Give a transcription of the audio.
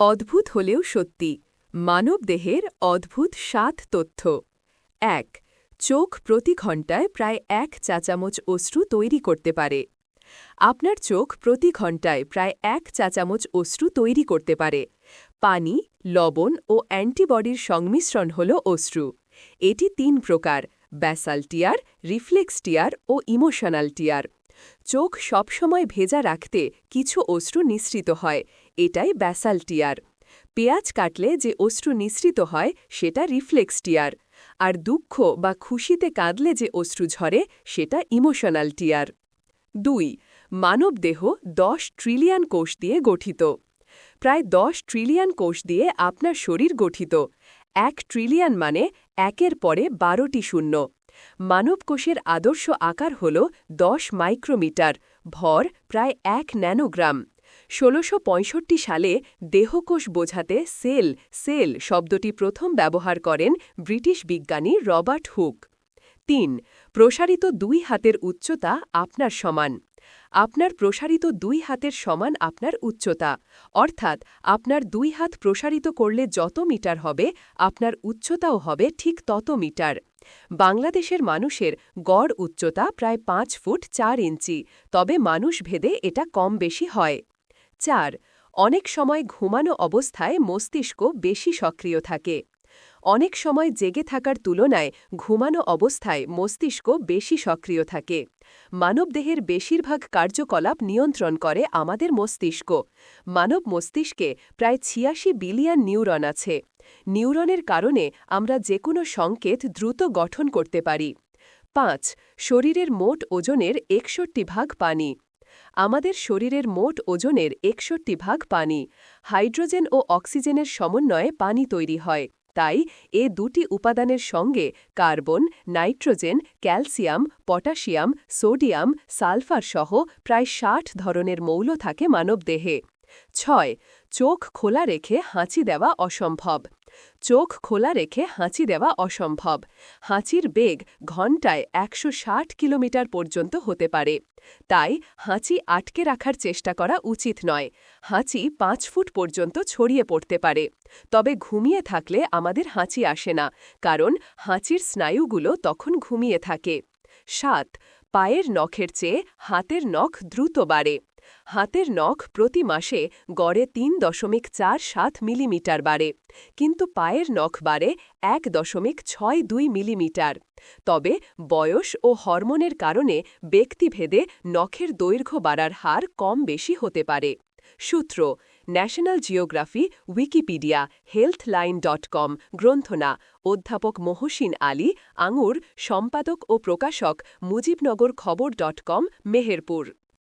অদ্ভুত হলেও সত্যি, মানবদেহের অদ্ভুত সাত তথ্য। এক, চোখ প্রতি ঘণ্টায় প্রায় এক চা চামচ অশ্রু তৈরি করতে পারে। আপনার চোখ প্রতি ঘণ্টায় প্রায় এক চা চামচ অশ্রু তৈরি করতে পারে। পানি, লবণ ও অ্যান্টিবডির সংমিশ্রণ হল অশ্রু। এটি তিন প্রকার ব্যাসাল টিয়ার রিফ্লেক্স টিয়ার ও ইমোশনাল টিয়ার। চোখ সবসময় ভেজা রাখতে কিছু অশ্রু নিঃসৃত হয়, এটাই ব্যাসাল টিয়ার। পেঁয়াজ কাটলে যে অশ্রু নিঃসৃত হয়, সেটা রিফ্লেক্স টিয়ার। আর দুঃখ বা খুশিতে কাঁদলে যে অশ্রু ঝরে, সেটা ইমোশনাল টিয়ার। দুই মানবদেহ দশ ট্রিলিয়ন কোষ দিয়ে গঠিত। প্রায় দশ ট্রিলিয়ন কোষ দিয়ে আপনার শরীর গঠিত। এক ট্রিলিয়ন মানে একের পরে বারোটি শূন্য। মানব কোষের আদর্শ আকার হল দশ মাইক্রোমিটার, ভর প্রায় এক ন্যানোগ্রাম। ষোলোশো সালে দেহকোষ বোঝাতে সেল সেল শব্দটি প্রথম ব্যবহার করেন ব্রিটিশ বিজ্ঞানী রবার্ট হুক। তিন, প্রসারিত দুই হাতের উচ্চতা আপনার সমান। আপনার প্রসারিত দুই হাতের সমান আপনার উচ্চতা, অর্থাৎ আপনার দুই হাত প্রসারিত করলে যত মিটার হবে, আপনার উচ্চতাও হবে ঠিক তত মিটার। বাংলাদেশের মানুষের গড় উচ্চতা প্রায় পাঁচ ফুট চার ইঞ্চি, তবে মানুষ ভেদে এটা কম বেশি হয়। চার, অনেক সময় ঘুমানো অবস্থায় মস্তিষ্ক বেশি সক্রিয় থাকে। অনেক সময় জেগে থাকার তুলনায় ঘুমানো অবস্থায় মস্তিষ্ক বেশি সক্রিয় থাকে। মানবদেহের বেশিরভাগ কার্যকলাপ নিয়ন্ত্রণ করে আমাদের মস্তিষ্ক। মানব মস্তিষ্কে প্রায় ছিয়াশি বিলিয়ন নিউরন আছে। নিউরনের কারণে আমরা যে কোনো সংকেত দ্রুত গঠন করতে পারি। পাঁচ, শরীরের মোট ওজনের একষট্টি ভাগ পানি। আমাদের শরীরের মোট ওজনের একষট্টি ভাগ পানি। হাইড্রোজেন ও অক্সিজেনের সমন্বয়ে পানি তৈরি হয়। তাই এ দুটি উপাদানের সঙ্গে carbon, nitrogen, calcium, potassium, sodium, sulphur সহ প্রায় ষাট ধরনের মৌল থাকে মানবদেহে। ছয়, চোখ খোলা রেখে হাঁচি দেওয়া অসম্ভব। চোখ খোলা রেখে হাঁচি দেওয়া অসম্ভব। হাঁচির বেগ ঘণ্টায় একশো কিলোমিটার পর্যন্ত হতে পারে। তাই হাঁচি আটকে রাখার চেষ্টা করা উচিত নয়। হাঁচি পাঁচ ফুট পর্যন্ত ছড়িয়ে পড়তে পারে। তবে ঘুমিয়ে থাকলে আমাদের হাঁচি আসে না, কারণ হাঁচির স্নায়ুগুলো তখন ঘুমিয়ে থাকে। সাত, পায়ের নখের চেয়ে হাতের নখ দ্রুত বাড়ে। হাতের নখ প্রতি মাসে গড়ে তিন দশমিক চার সাত মিলিমিটার বাড়ে, কিন্তু পায়ের নখ বাড়ে এক দশমিক ছয় দুই মিলিমিটার। তবে বয়স ও হরমোনের কারণে ব্যক্তিভেদে নখের দৈর্ঘ্য বাড়ার হার কম বেশি হতে পারে। সূত্র, national geography, Wikipedia, Healthline dot com, গ্রন্থনা, অধ্যাপক মহসিন আলী, আঙুর, সম্পাদক ও প্রকাশক মুজিবনগর খবর ডট কম, মেহেরপুর।